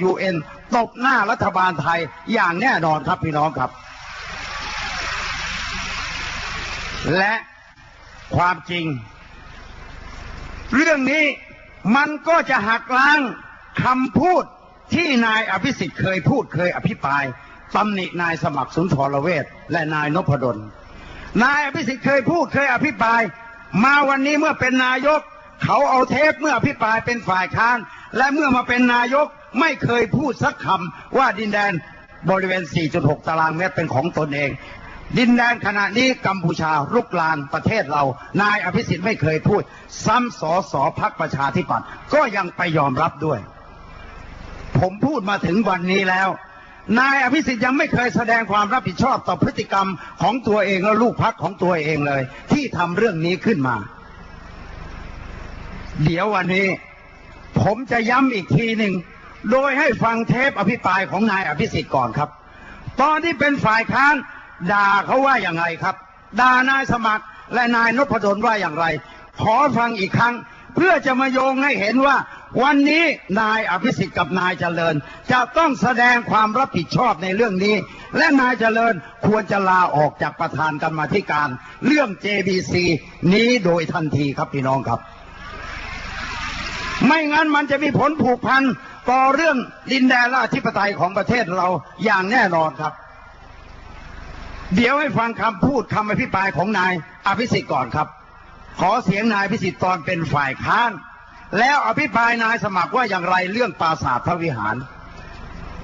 ยูเอ็นตบหน้ารัฐบาลไทยอย่างแน่นอนครับพี่น้องครับ และความจริง เรื่องนี้มันก็จะหักล้างคำพูดที่นายอภิสิทธิ์เคยพูดเคยอภิปรายตำหนินายสมัครสุนทรเวชและนายนพดลนายอภิสิทธิ์เคยพูดเคยอภิปราย มาวันนี้เมื่อเป็นนายก เขาเอาเทปเมื่ออภิปรายเป็นฝ่ายค้าน และเมื่อมาเป็นนายก ไม่เคยพูดสักคำว่าดินแดนบริเวณ 4.6 ตารางเมตรเป็นของตนเอง ดินแดนขณะนี้กัมพูชาลุกลานประเทศเรา นายอภิสิทธิ์ไม่เคยพูด ซ้ำสอสอพักประชาธิปัตย์ก็ยังไปยอมรับด้วย ผมพูดมาถึงวันนี้แล้ว นายอภิสิทธิ์ยังไม่เคยแสดงความรับผิดชอบต่อพฤติกรรมของตัวเองและลูกพักของตัวเองเลย ที่ทำเรื่องนี้ขึ้นมา เดี๋ยววันนี้ ผมจะย้ำอีกทีหนึ่ง โดยให้ฟังเทปอภิปรายของนายอภิสิทธิ์ก่อนครับ ตอนที่เป็นฝ่ายค้านด่าเขาว่าอย่างไรครับด่านายสมัครและนายนพดลว่าอย่างไร ขอฟังอีกครั้ง เพื่อจะมาโยงให้เห็นว่า วันนี้นายอภิสิทธิ์กับนายเจริญ จะต้องแสดงความรับผิดชอบในเรื่องนี้ และนายเจริญควรจะลาออกจากประธานกรรมาธิการ เรื่อง JBC นี้โดยทันทีครับพี่น้องครับ ไม่งั้นมันจะมีผลผูกพัน ต่อเรื่องดินแดนราธิปไตยของประเทศเราอย่างแน่นอนครับ เดี๋ยวให้ฟังคำพูดคำอภิปรายของนายอภิสิทธิ์ก่อนครับ ขอเสียงนายอภิสิทธิ์ตอนเป็นฝ่ายค้าน แล้วอภิปรายนายสมัครว่าอย่างไรเรื่องปราสาทพระวิหาร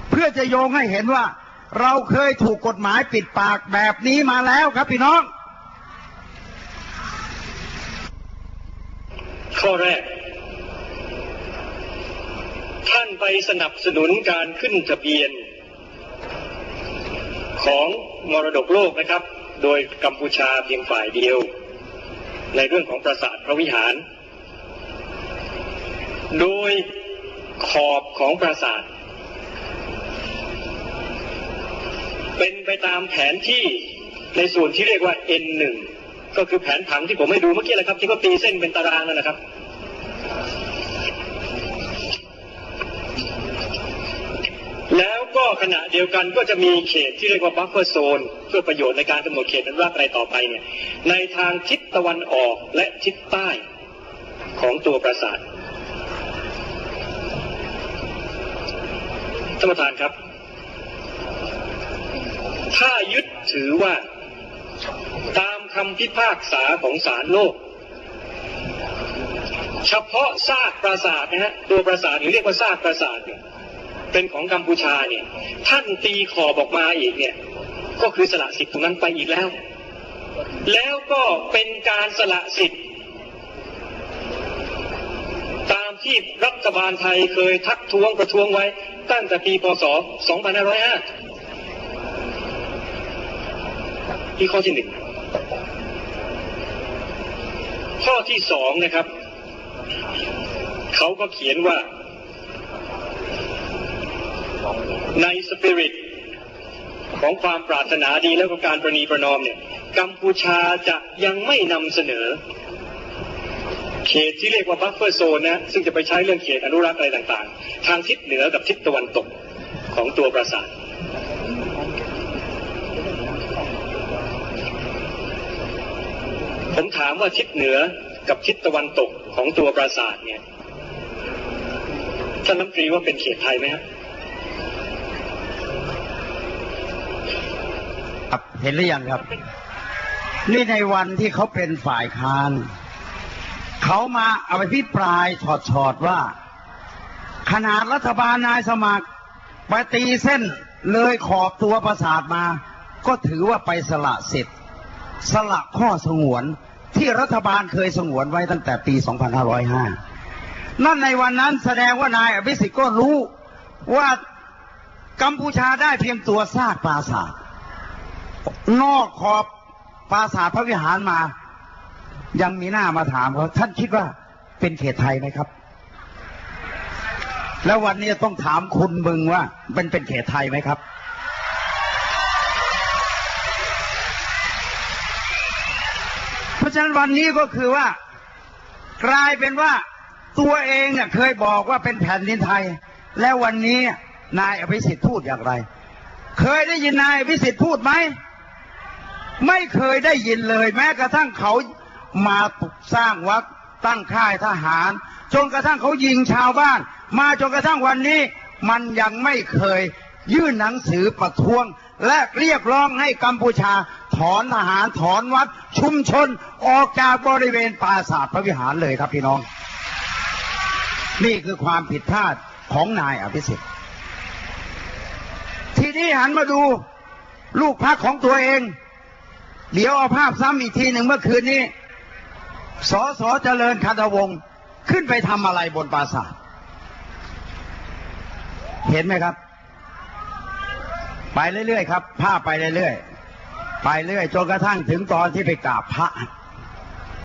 เพื่อจะโยงให้เห็นว่า เราเคยถูกกฎหมายปิดปากแบบนี้มาแล้วครับพี่น้องข้อแรก ท่านไปสนับสนุนการขึ้นทะเบียน ของมรดกโลกนะครับ โดยกัมพูชาเพียงฝ่ายเดียว ในเรื่องของปราสาทพระวิหาร โดยขอบของปราสาท เป็นไปตามแผนที่ในส่วนที่เรียกว่า N1 ก็คือแผนผังที่ผมให้ดูเมื่อกี้แหละครับ ที่เขาตีเส้นเป็นตารางนั่นนะครับ แล้วก็ขณะเดียวกันก็จะมีเขตที่เรียกว่าบัฟเฟอร์โซนเพื่อประโยชน์ในการกำหนดเขตอนุรักษ์อะไรต่อไปเนี่ยในทางทิศตะวันออกและทิศใต้ของตัวปราสาทท่านประธานครับ ถ้ายึดถือว่าตามคำพิพากษาของศาลโลก เฉพาะซากปราสาทนะฮะตัวปราสาทหรือเรียกว่าซากปราสาทเนี่ย เป็นของกัมพูชาเนี่ย ท่านตีขอบออกมาอีกเนี่ย ก็คือสละสิทธิ์ตรงนั้นไปอีกแล้ว แล้วก็เป็นการสละสิทธิ์ ตามที่รัฐบาลไทยเคยทักท้วงประท้วงไว้ตั้งแต่ปีพศ 2505ที่ข้อที่หนึ่งข้อที่สองนะครับ เขาก็เขียนว่า ในสปิริตของความปรารถนาดีและของการประนีประนอมเนี่ยกัมพูชาจะยังไม่นำเสนอ เขตที่เรียกว่าบัฟเฟอร์โซนนะซึ่งจะไปใช้เรื่องเขตอนุรักษ์อะไรต่างๆ ทางทิศเหนือกับทิศตะวันตกของตัวปราสาทผมถามว่าทิศเหนือกับทิศตะวันตกของตัวปราสาทเนี่ยท่านน้ำตรีว่าเป็นเขตไทยไหมครับ ครับเห็นหรือยังครับ นี่ในวันที่เขาเป็นฝ่ายค้านเขามาเอาไปพิปรายถอดๆว่า ขนาดรัฐบาลนายสมัครไปตีเส้นเลยขอบตัวประสาทมา ก็ถือว่าไปสละสิทธิ์ สละข้อสงวนที่รัฐบาลเคยสงวนไว้ตั้งแต่ปี 2505 นั่นในวันนั้นแสดงว่านายอภิสิทธิ์ก็รู้ว่ากัมพูชาได้เพียงตัวซากปราสาท นอกขอบปราสาทพระวิหารมา ยังมีหน้ามาถามเขาท่านคิดว่าเป็นเขตไทยไหมครับ แล้ววันนี้ต้องถามคุณมึงว่า มันเป็นเขตไทยไหมครับ เพราะฉะนั้นวันนี้ก็คือว่า กลายเป็นว่าตัวเองเคยบอกว่าเป็นแผ่นดินไทย แล้ววันนี้นายอภิสิทธิ์พูดอย่างไร เคยได้ยินนายอภิสิทธิ์พูดไหม ไม่เคยได้ยินเลย แม้กระทั่งเขามาสร้างวัดตั้งค่ายทหาร จนกระทั่งเขายิงชาวบ้าน มาจนกระทั่งวันนี้ มันยังไม่เคยยื่นหนังสือประท้วง และเรียกร้องให้กัมพูชา ถอนทหารถอนวัด ชุมชนออกจากบริเวณปราสาทพระวิหารเลยครับพี่น้อง นี่คือความผิดพลาดของนายอภิสิทธิ์ ทีนี้หันมาดูลูกพักของตัวเอง เดี๋ยวเอาภาพซ้ำอีกทีหนึ่งเมื่อคืนนี้ สอสอเจริญคันธวงศ์ขึ้นไปทำอะไรบนปราสาท เห็นไหมครับ ไปเรื่อยๆครับ ภาพไปเรื่อยๆ ไปเรื่อยจนกระทั่งถึงตอนที่ไปกราบพระ